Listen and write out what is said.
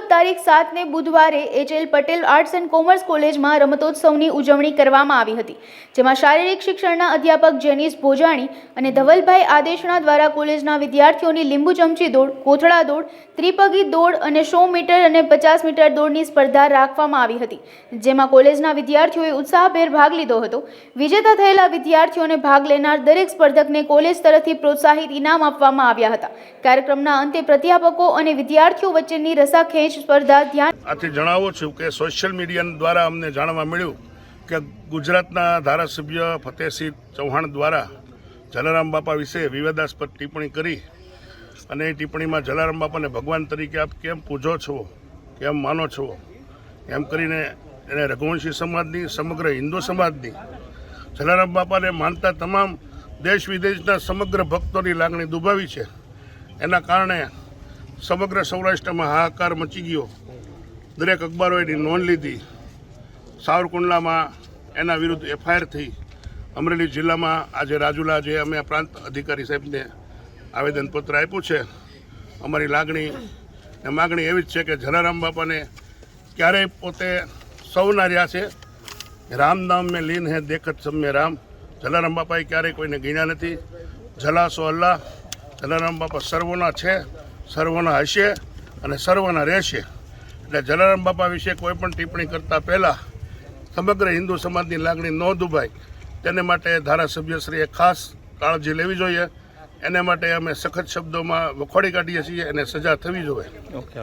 રોજ તારીખ સાતને બુધવારે HL Patel arts and commerce કોલેજમાં રમતોત્સવની ઉજવણી કરવામાં આવી હતી, જેમાં શારીરિક શિક્ષણના અધ્યાપક જેનિસ ભોજાણી અને ધવલભાઈ આદેશણા દ્વારા કોલેજના વિદ્યાર્થીઓની લીંબુ ચમચી દોડ, કોથળા દોડ, ત્રિપગી દોડ અને સો મીટર અને પચાસ મીટર દોડની સ્પર્ધા રાખવામાં આવી હતી, જેમાં કોલેજના વિદ્યાર્થીઓએ ઉત્સાહભેર ભાગ લીધો હતો. વિજેતા થયેલા વિદ્યાર્થીઓને ભાગ લેનાર દરેક સ્પર્ધકને કોલેજ તરફથી પ્રોત્સાહિત ઇનામ આપવામાં આવ્યા હતા. કાર્યક્રમના અંતે પ્રાધ્યાપકો અને વિદ્યાર્થીઓ વચ્ચેની રસાખેંચ સ્પર્ધા ધ્યાન આથી જણાવું છું કે સોશિયલ મીડિયા દ્વારા અમને જાણવા મળ્યું કે ગુજરાતના ધારાસભ્ય ફતેહસિંહ ચૌહાણ દ્વારા જલારામ બાપા વિશે વિવાદાસ્પદ ટિપ્પણી કરી અને એ ટિપ્પણીમાં જલારામ બાપાને ભગવાન તરીકે આપ કેમ પૂજો છો? કેમ માનો છો? એમ કરીને એને રઘુવંશી સમાજની, સમગ્ર હિન્દુ સમાજની જલારામ બાપાને માનતા તમામ દેશ વિદેશના સમગ્ર ભક્તોની લાગણી દુભાવી છે. એના કારણે સમગ્ર સૌરાષ્ટ્રમાં હાહાકાર મચી ગયો. દરેક અખબારોએ એની નોંધ લીધી. સાવરકુંડલામાં એના વિરુદ્ધ એફઆઈઆર થઈ. અમરેલી જિલ્લામાં આજે રાજુલા જે અમે પ્રાંત અધિકારી સાહેબને આવેદનપત્ર આપ્યું છે, અમારી લાગણી, ને માગણી એવી જ છે કે જલારામ બાપાને ક્યારેય પોતે સૌના રહ્યા છે. રામ નામ મેં લીન હે, દેખત સમ્ય રામ. જલારામ બાપાએ ક્યારેય કોઈને ગીણ્યા નથી. જલાસો અલ્લાહ. જલારામ બાપા સર્વોના છે. સર્વોના હશે અને સર્વના રહેશે. એટલે જલારામ બાપા વિશે કોઈ પણ ટિપ્પણી કરતાં પહેલાં સમગ્ર હિન્દુ સમાજની લાગણી ન દુભાય. તેને માટે ધારાસભ્યશ્રીએ ખાસ કાળજી લેવી જોઈએ. એને માટે અમે સખત શબ્દોમાં વખોડી કાઢીએ છીએ અને સજા થવી જોઈએ. ઓકે